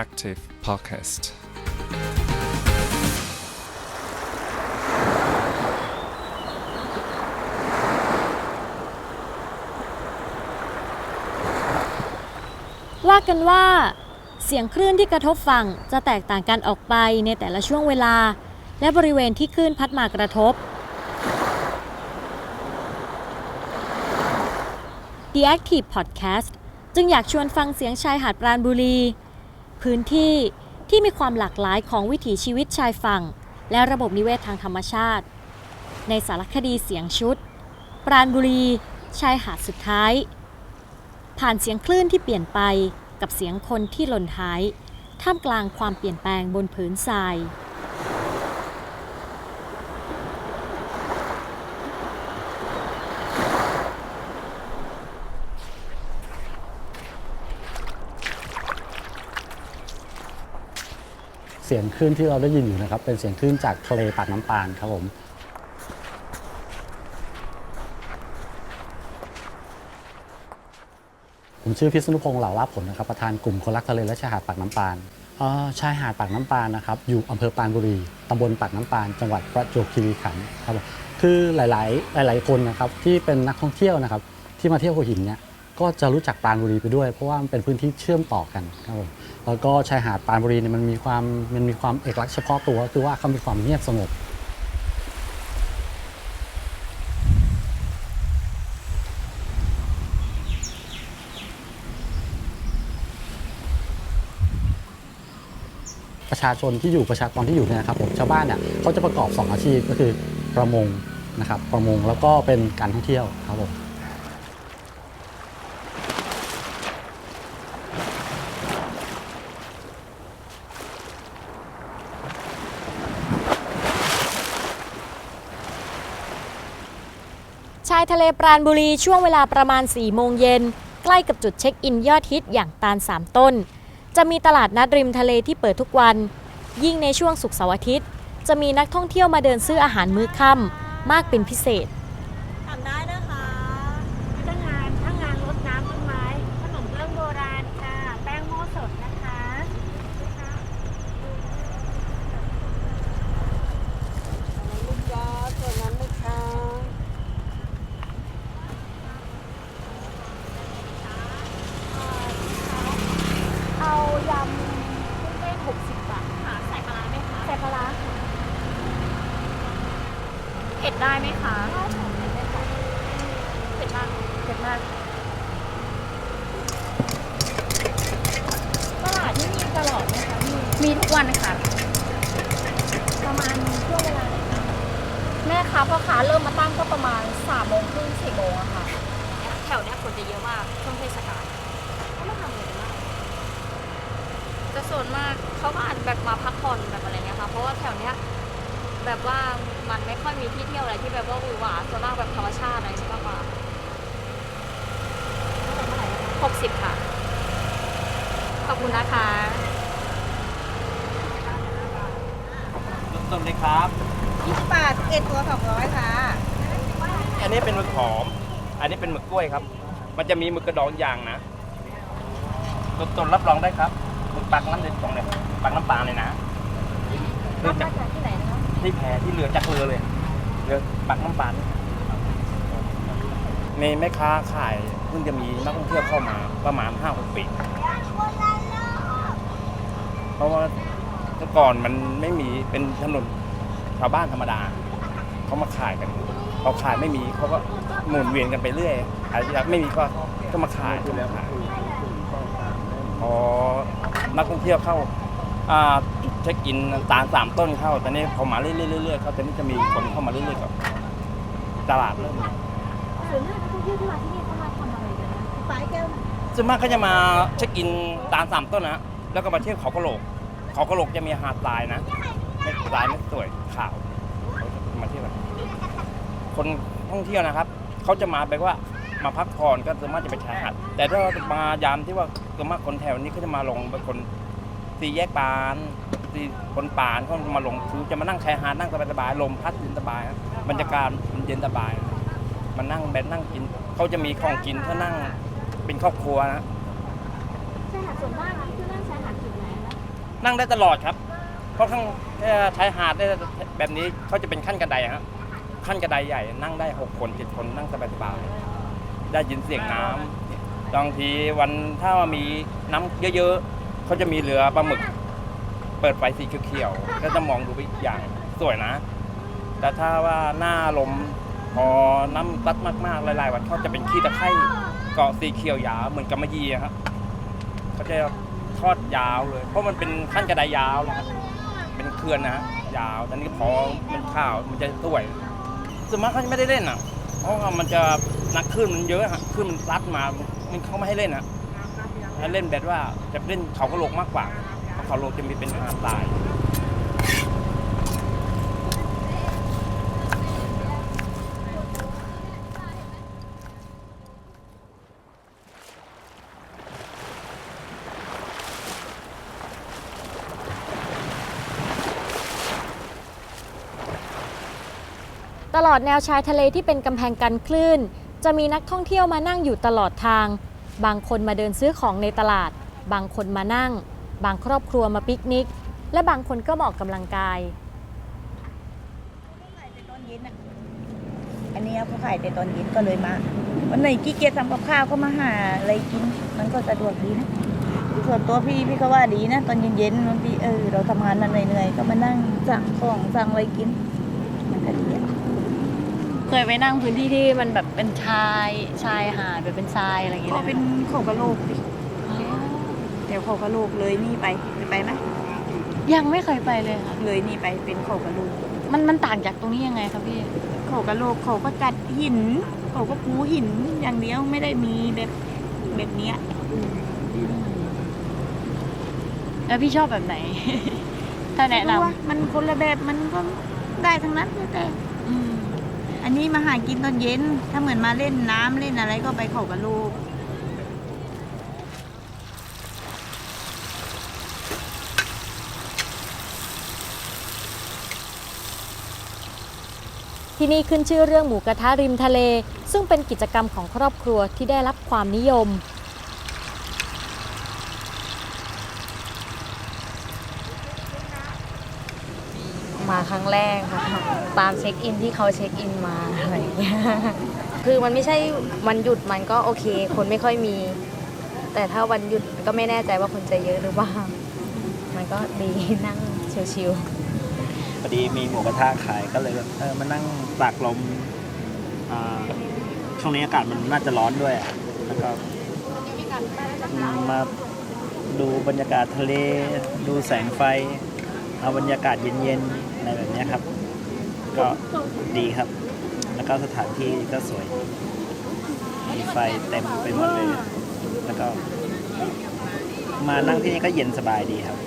Active Podcast. ว่ากันว่า เสียงคลื่นที่กระทบฝั่งจะแตกต่างกันออกไปในแต่ละช่วงเวลา และบริเวณที่คลื่นพัดมากระทบ The Active Podcast จึงอยากชวนฟังเสียงชายหาดปราณบุรี พื้นที่ที่มีความหลากหลายของวิถีชีวิตชายฝั่ง และระบบนิเวศทางธรรมชาติ ในสารคดีเสียงชุด ปราณบุรีชายหาดสุดท้าย ผ่านเสียงคลื่นที่เปลี่ยนไปกับเสียงคนที่หล่นหาย ท่ามกลางความเปลี่ยนแปลงบนผืนทราย สียงคลื่นที่เราได้ยินอยู่นะครับ เป็นเสียงคลื่นจากทะเลปากน้ำปานครับผมผมชื่อพิษณุพงษ์เหล่าลาภผลนะครับประธานกลุ่มคนรักทะเลและชายหาดปากน้ำปานอ่อชายหาดปากน้ำปานนะครับอยู่อำเภอปานบุรีตำบลปากน้ำปาน จังหวัดประจวบคีรีขันธ์ครับคือหลาย ๆ หลาย ๆ คนนะครับที่เป็นนักท่องเที่ยวนะครับที่มาเที่ยวหัวหินเนี่ย ก็จะรู้จักปรานบุรีไปด้วย เพราะว่ามันเป็นพื้นที่เชื่อมต่อกันครับผมแล้วก็ชายหาดปรานบุรีเนี่ยมันมีความมันมีความเอกลักษณ์เฉพาะตัวคือว่าเขามีความเงียบสงบประชาชนที่อยู่ประชากรที่อยู่เนี่ยนะครับผมชาวบ้านเนี่ยเขาจะประกอบ 2 อาชีพก็คือประมงนะครับประมงแล้วก็เป็นการท่องเที่ยวครับผม ชายทะเลปราณบุรีช่วงเวลาประมาณ 4 โมงเย็น ใกล้กับจุดเช็คอินยอดฮิตอย่างตาล 3 ต้น จะมีตลาดนัดริมทะเลที่เปิดทุกวัน ยิ่งในช่วงสุกเสาร์อาทิตย์ จะมีนักท่องเที่ยวมาเดินซื้ออาหารมื้อค่ำมากเป็นพิเศษ ทำได้นะคะทั้งงานทั้งงานรดน้ำต้นไม้ ขนมเครื่องโบราณค่ะ แป้งโม่สดนะคะลูกยอส่วนนั้นเลยค่ะเอายำกุ้งเต้น60 บาทค่ะใส่ปลาร้าไหมคะใส่ปลาร้าค่ะเผ็ดได้ไหมคะ เผ็ดมากเผ็ดมาก ตลาดที่มีตลอดไหมคะ มีมีทุกวันค่ะ ประมาณช่วงเวลาไหนคะแม่ค้าพ่อค้าเริ่มมาตั้งก็ประมาณสามโมงครึ่งสี่โมงอะค่ะ แถวเนี้ยคนจะเยอะมากช่วงเทศกาลเขามาทำอะไรกันบ้างแต่ส่วนมากเขาก็อาจแบบมาพักผ่อนแบบอะไรเงี้ยค่ะ เพราะว่าแถวเนี้ยแบบว่ามันไม่ค่อยมีที่เที่ยวอะไรที่แบบว่าหวือหวาส่วนมากแบบธรรมชาติอะไรที่มากกว่าหกสิบค่ะ ขอบคุณนะคะ ต้นเลยครับ 20บาทเอ็ดตัว200ค่ะ อันนี้เป็นหมึกหอม อันนี้เป็นหมึกกล้วยครับ มันจะมีหมึกกระดองยางนะต้นต้นรับรองได้ครับหมึกปักน้ำเด็ดตรงเลยปักน้ำปลาเลยนะเรือจากมาจากที่ไหนนะคะที่แพที่เรือจากเรือเลย เรือปักน้ำปลาเนี่ยมีแม่ค้าขายเพิ่งจะมีนักท่องเที่ยวเข้ามาประมาณห้าหกปีเพราะว่าเมื่อก่อนมันไม่มีเป็นถนนชาวบ้านธรรมดาเขามาขายกันพอขายไม่มีเขาก็หมุนเวียนกันไปเรื่อยอาจจะไม่มีก็ก็มาขายก็มาขายพอนักท่องเที่ยวเข้าอ่าจุดเช็คอินตาลสามต้นเข้าตอนนี้พอมาเรื่อยๆเรื่อยๆเขาตอนนี้จะมีคนเข้ามาเรื่อยๆกับตลาดเริ่มมีส่วนมากนักท่องเที่ยวที่มาที่นี่เขามาทำอะไรกันนะปลายแก้วส่วนมากเขาจะมาเช็คอินตาลสามต้นนะแล้วก็มาเที่ยวเขากระโหลก เขากระโหลกจะมีหาดทรายนะไม่ทรายไม่สวยขาวเขาจะมาเที่ยวกันคนท่องเที่ยวนะครับเขาจะมาแบบว่ามาพักผ่อนก็ส่วนมากจะไปชายหาดแต่ถ้ามายามที่ว่าส่วนมากคนแถวนี้เขาจะมาลงเป็นคนตีแยกปานตีคนปานเขามาลงคือจะมานั่งชายหาดนั่งสบายๆลมพัดเย็นสบายบรรยากาศมันเย็นสบายมานั่งแบนนั่งกินเขาจะมีของกินเขานั่งเป็นครอบครัวนะชายหาดส่วนมาก นั่งได้ตลอดครับ เพราะข้างชายหาดเนี่ยแบบนี้เขาจะเป็นขั้นกระไดฮะขั้นกระไดใหญ่ นั่งได้หกคนเจ็ดคนนั่งสบายๆได้ยินเสียงน้ำบางทีวันถ้ามีน้ำเยอะๆเขาจะมีเรือปลาหมึก เปิดไฟสีเขียวๆก็จะมองดูไปอีกอย่างสวยนะ แต่ถ้าว่าหน้าลมพอน้ำซัดมากๆหลายๆวันเขาจะเป็นขี้ตะไคร่เกาะสีเขียวยาวเหมือนกำมะยี่ครับเขาจะ ทอดยาวเลย เพราะมันเป็นขั้นกระไดยาวนะครับเป็นเคลื่อนนะฮะยาวตอนนี้พอมันข้าวมันจะสวยส่วนมากเขาจะไม่ได้เล่นอะ เพราะว่ามันจะนักขึ้นมันเยอะฮะขึ้นมันซัดมามันเขาไม่ให้เล่นอะเล่นแบบว่าจะเล่นเขากระโหลกมากกว่าเพราะเขากระโหลกจะมีเป็นอาหาราย ตลอดแนวชายทะเลที่เป็นกำแพงกันคลื่น จะมีนักท่องเที่ยวมานั่งอยู่ตลอดทาง บางคนมาเดินซื้อของในตลาด บางคนมานั่ง บางครอบครัวมาปิกนิก และบางคนก็มาออกกำลังกายตอนเย็นอะอันนี้เขาขายแต่ตอนเย็นก็เลยมา วันไหนขี้เกียจทำกับข้าวก็มาหาอะไรกิน มันก็สะดวกดีนะส่วนตัวพี่พี่ก็ว่าดีนะ ตอนเย็นๆบางทีเออเราทำงานมาเหนื่อยๆก็มานั่งสั่งของสั่งอะไรกิน มันก็ดีอะเคยไปนั่งพื้นที่ที่มันแบบเป็นชายชายหาดแบบเป็นทรายอะไรอย่างเงี้ยก็เป็นเขากระโหลกดิเดี๋ยวเขากระโหลกเลยนี่ไปไปไปไหมยังไม่เคยไปเลยค่ะ เลยนี่ไปเป็นเขากระโหลกมันมันต่างจากตรงนี้ยังไงคะพี่เขากระโหลกเขาก็จัดหินเขาก็ปูหินอย่างเดียวไม่ได้มีแบบแบบเนี้ยแล้วพี่ชอบแบบไหน ถ้าแนะนไม่รู้ว่ามันคนละแบบมันก็ ได้ทั้งนั้นแต่อืมอันนี้มาหากินตอนเย็น ถ้าเหมือนมาเล่นน้ำเล่นอะไรก็ไปเขากับลูก ที่นี่ขึ้นชื่อเรื่องหมูกระทะริมทะเล ซึ่งเป็นกิจกรรมของครอบครัวที่ได้รับความนิยม มาครั้งแรกค่ะตามเช็คอินที่เขาเช็คอินมาอะไรอย่างเงี้ยคือมันไม่ใช่วันหยุดมันก็โอเค คนไม่ค่อยมี แต่ถ้าวันหยุดก็ไม่แน่ใจว่าคนจะเยอะหรือเปล่ามันก็ดีนั่งชิวๆพอดีมีหมูกระทะขายก็เลยแบบเออมานั่งตากลมอ่าช่วงนี้อากาศมันน่าจะร้อนด้วยแล้วก็มาดูบรรยากาศทะเล ดูแสงไฟ เอาบรรยากาศเย็นๆ อะไรแบบเนี้ยครับ ก็ดีครับ แล้วก็สถานที่ก็สวย มีไฟเต็มไปหมดเลย แล้วก็ มานั่งที่นี่ก็เย็นสบายดีครับ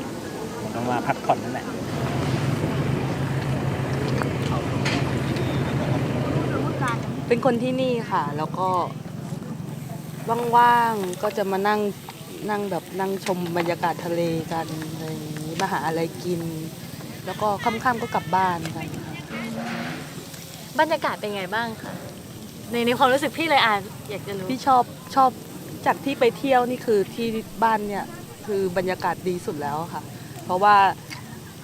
มก็มาพักผ่อนนั่นแหละเป็นคนที่นี่ค่ะ แล้วก็ว่างๆก็จะมานั่งนั่งแบบนั่งชมบรรยากาศทะเลกันอะไรอย่างนี้มาหาอะไรกิน แล้วก็ค่ำๆก็กลับบ้านกันค่ะบรรยากาศเป็นไงบ้างคะในในความรู้สึกพี่เลยอ่านอยากจะรู้พี่ชอบชอบจากที่ไปเที่ยวนี่คือที่บ้านเนี่ยคือบรรยากาศดีสุดแล้วค่ะ เพราะว่า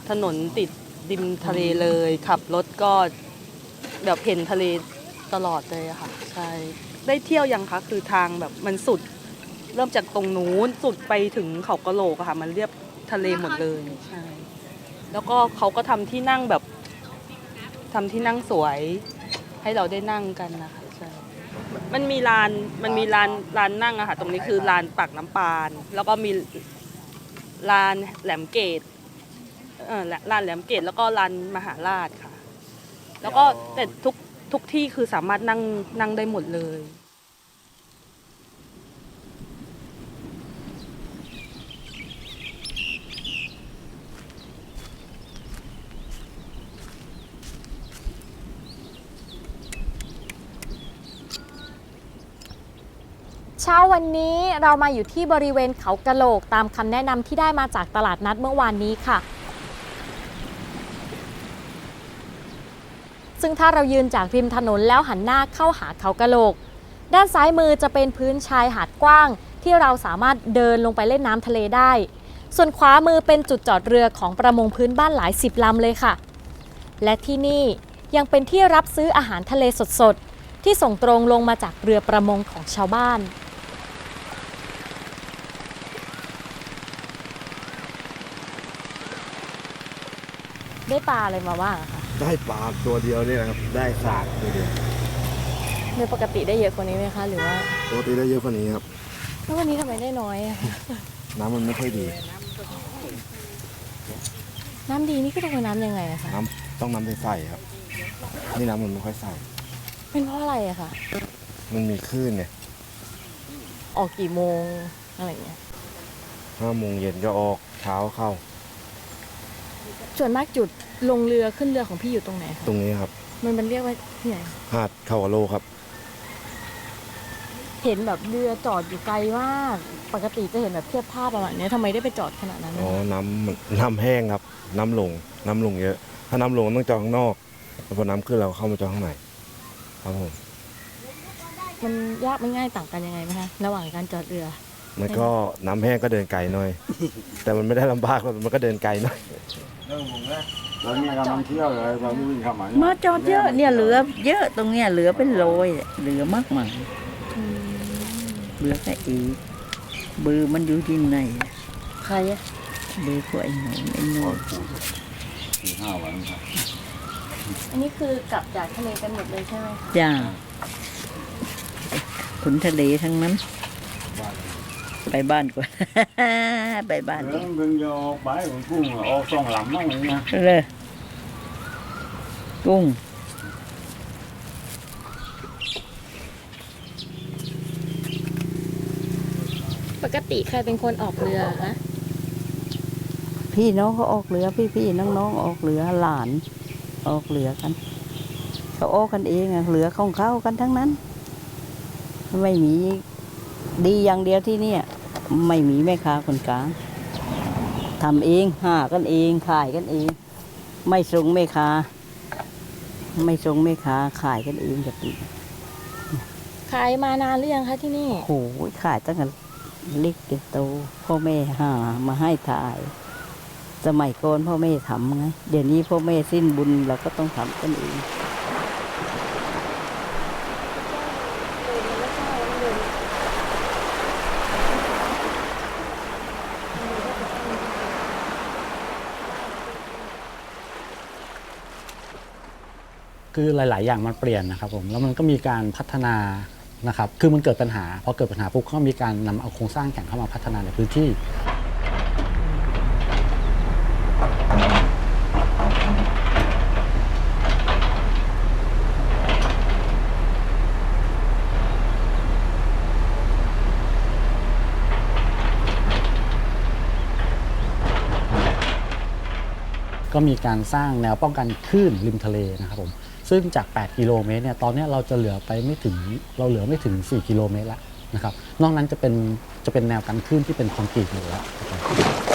ถนนติดริมทะเลเลยขับรถก็แบบเห็นทะเลตลอดเลยอะค่ะใช่ได้เที่ยวยังคะคือทางแบบมันสุด เริ่มจากตรงนู้นสุดไปถึงเขากะโหลกอะค่ะ มันเรียบทะเลหมดเลยใช่ แล้วก็เขาก็ทำที่นั่งแบบทำที่นั่งสวย ให้เราได้นั่งกันนะคะใช่มันมีลานมันมีลานลานนั่งอะค่ะ ตรงนี้คือลานปากน้ำปาน แล้วก็มีลานแหลมเกตเออและลานแหลมเกตแล้วก็ลานมหาราชค่ะ แล้วก็แต่ทุกทุกที่คือสามารถนั่งนั่งได้หมดเลย เช้าวันนี้เรามาอยู่ที่บริเวณเขากะโหลกตามคำแนะนำที่ได้มาจากตลาดนัดเมื่อวานนี้ค่ะ ซึ่งถ้าเรายืนจากริมถนนแล้วหันหน้าเข้าหาเขากะโหลก ด้านซ้ายมือจะเป็นพื้นชายหาดกว้าง ที่เราสามารถเดินลงไปเล่นน้ำทะเลได้ ส่วนขวามือเป็นจุดจอดเรือของประมงพื้นบ้านหลายสิบลำเลยค่ะ และที่นี่ยังเป็นที่รับซื้ออาหารทะเลสดๆที่ส่งตรงลงมาจากเรือประมงของชาวบ้าน ได้ปลาอะไรมาบ้างอะคะได้ปลาตัวเดียวเนี่ยนะครับ ได้สากตัวเดียวโดยปกติได้เยอะกว่านี้ไหมคะหรือว่าปกติได้เยอะกว่านี้ครับ แล้ววันนี้ทำไมได้น้อยอะคะน้ำมันไม่ค่อยดี น้ำดีนี่ก็ต้องเป็นน้ำยังไงอะคะน้ำต้องน้ำใสๆครับ นี่น้ำมันไม่ค่อยใสเป็นเพราะอะไรอะคะมันมีคลื่นเนี่ยออกกี่โมงอะไรอย่างเงี้ยห้าโมงเย็นก็ออกเช้าเข้า ส่วนมากจุดลงเรือขึ้นเรือของพี่อยู่ตรงไหนคะตรงนี้ครับ มันมันเรียกว่าที่ไหนหาดเข้าวะโลครับ เห็นแบบเรือจอดอยู่ไกลมากปกติจะเห็นแบบเทียบท่าประมาณเนี้ยทำไมได้ไปจอดขนาดนั้นอ๋ออะน้ำมันน้ำแห้งครับ น้ำลง น้ำลงเยอะ ถ้าน้ำลงต้องจอดข้างนอก แล้วพอน้ำขึ้นเราเข้ามาจอดข้างใน ครับผม มันยากมันง่ายต่างกันยังไงไหมคะระหว่างการจอดเรือ มันก็น้ำแห้งก็เดินไกลหน่อย แต่มันไม่ได้ลำบากหรอกมันก็เดินไกลหน่อยแล้วเนี่ยกำลังเที่ยวเลยตอนนี้วิ่งเข้ามามาจอดเยอะเนี่ยเหลือ เยอะตรงเนี้ยเหลือเป็นโรยเหลือมากมายเหลือแค่อีกเบอร์มันอยู่ที่ไหนใครอะเบอร์พวกไอ้หนูไอ้หนูสี่ห้าวันครับอันนี้คือกลับจากทะเลกันหมดเลยใช่ไหมคะจ้าขุนทะเลทั้งนั้น ไปบ้านก่อน ไปบ้านเรื่องเป็นยอใบของกุ้งออกสองหลังมั่งเลยนะเลยกุ้งปกติใครเป็นคนออกเรือคะพี่น้องเขาออกเรือ พี่พี่น้องน้องๆออกเรือหลาน ออกเรือกัน เขาออกกันเองอะเรือของเขากันทั้งนั้น ไม่มีดีอย่างเดียวที่เนี่ย ไม่มีแม่ค้าคนกลางทำเองหากันเองขายกันเอง ไม่ส่งแม่ค้า ไม่ส่งแม่ค้าขายกันเองกับปีขายมานานหรือยังคะที่นี่ โอ้โหขายตั้งแต่เล็กจนโตพ่อแม่หามาให้ถ่าย สมัยก่อนพ่อแม่ทำไงเดี๋ยวนี้พ่อแม่สิ้นบุญเราก็ต้องทำกันเอง คือหลาย ๆ อย่างมันเปลี่ยนนะครับผมแล้วมันก็มีการพัฒนานะครับคือมันเกิดปัญหาพอเกิดปัญหาปุ๊บก็มีการนำเอาโครงสร้างแข่งเข้ามาพัฒนาในพื้นที่ ก็มีการสร้างแนวป้องกันคลื่นริมทะเลนะครับผม ซึ่งจาก 8 กิโลเมตรเนี่ยตอนนี้เราจะเหลือไปไม่ถึงเราเหลือไม่ถึง 4 กิโลเมตรแล้วนะครับนอกนั้นจะเป็นจะเป็นแนวกันคลื่นที่เป็นคอนกรีตหมดแล้วนะครับ